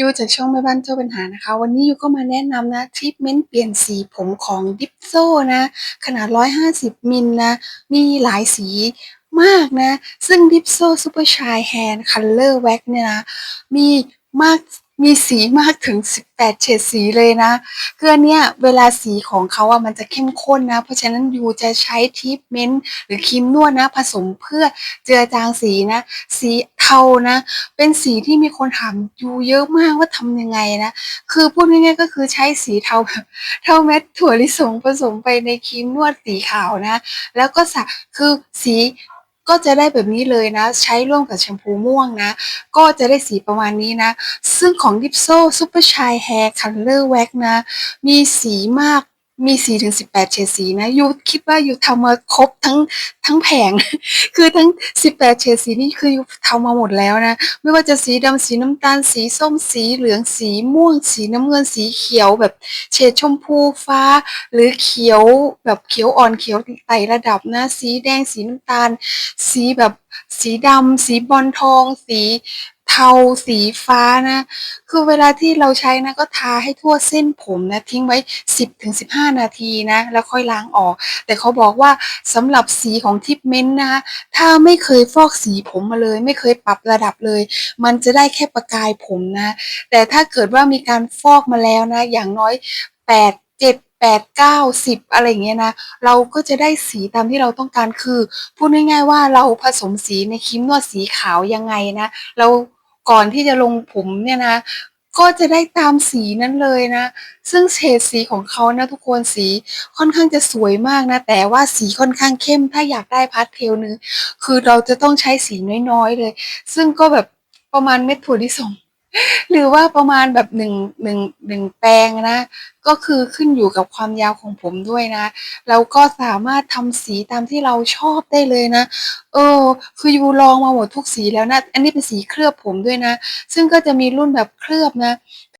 ยูจากช่องแม่บ้านเจ้าปัญหานะคะ วันนี้ยูก็มาแนะนำนะทรีทเมนต์เปลี่ยนสีผมของดิปโซนะ ขนาด 150 มิลนะ มีหลายสีมากนะ ซึ่งดิปโซซูเปอร์ชายแฮนด์คัลเลอร์แว็กเนี่ยนะ มีมาก มีสีมากถึง 18 เฉดสีเลยนะคืออันเนี้ยเวลาสีของเขาอะมันจะเข้มข้นนะ เพราะฉะนั้นยูจะใช้ทรีทเมนต์หรือครีมนวดนะ ผสมเพื่อเจือจางสีนะ สีเทานะ เป็นสีที่มีคนถามยูเยอะมากว่าทำยังไงนะ คือพูดง่ายๆก็คือใช้สีเทาแบบเทาเม็ดถั่วลิสงผสมไปในครีมนวดสีขาวนะ แล้วก็สระคือสี ก็จะได้แบบนี้เลยนะ ใช้ร่วมกับแชมพูม่วงนะ ก็จะได้สีประมาณนี้นะ ซึ่งของดิปโซซูเปอร์ชายแฮร์คัลเลอร์แว็กนะ มีสีมาก มีสีถึง18เฉดสีนะยูคิดว่ายูทำมาครบทั้งทั้งแผง คือทั้ง18เฉดสีนี่คือยูทำมาหมดแล้วนะ ไม่ว่าจะสีดำสีน้ำตาลสีส้มสีเหลืองสีม่วงสีน้ำเงินสีเขียวแบบเฉดชมพูฟ้า หรือเขียวแบบเขียวอ่อนเขียวไต่ระดับนะ สีแดงสีน้ำตาล สีแบบสีดำสีบอลทอง สี เทาสีฟ้านะ คือเวลาที่เราใช้นะก็ทาให้ทั่วเส้นผมนะทิ้งไว้ 10-15 นาทีนะ แล้วค่อยล้างออก แต่เขาบอกว่าสำหรับสีของทรีทเมนต์นะคะถ้าไม่เคยฟอกสีผมมาเลย ไม่เคยปรับระดับเลย มันจะได้แค่ประกายผมนะ แต่ถ้าเกิดว่ามีการฟอกมาแล้วนะ อย่างน้อย 8 7 8 9 10 อะไรอย่างเงี้ยนะ เราก็จะได้สีตามที่เราต้องการคือ พูดง่ายๆว่าเราผสมสีในครีมนวดสีขาวยังไงนะ เรา ก่อนที่จะลงผมเนี่ยนะก็จะได้ตามสีนั้นเลยนะ ซึ่งเฉดสีของเขานะทุกคนสีค่อนข้างจะสวยมากนะ แต่ว่าสีค่อนข้างเข้ม ถ้าอยากได้พาสเทลนึงคือเราจะต้องใช้สีน้อยๆเลย ซึ่งก็แบบประมาณเม็ดถั่วลิสง หรือว่าประมาณแบบหนึ่งหนึ่งหนึ่งแปลงนะ ก็คือขึ้นอยู่กับความยาวของผมด้วยนะเราก็สามารถทำสีตามที่เราชอบได้เลยนะ เออ คืออยู่ลองมาหมดทุกสีแล้วนะ อันนี้เป็นสีเคลือบผมด้วยนะ ซึ่งก็จะมีรุ่นแบบเคลือบนะ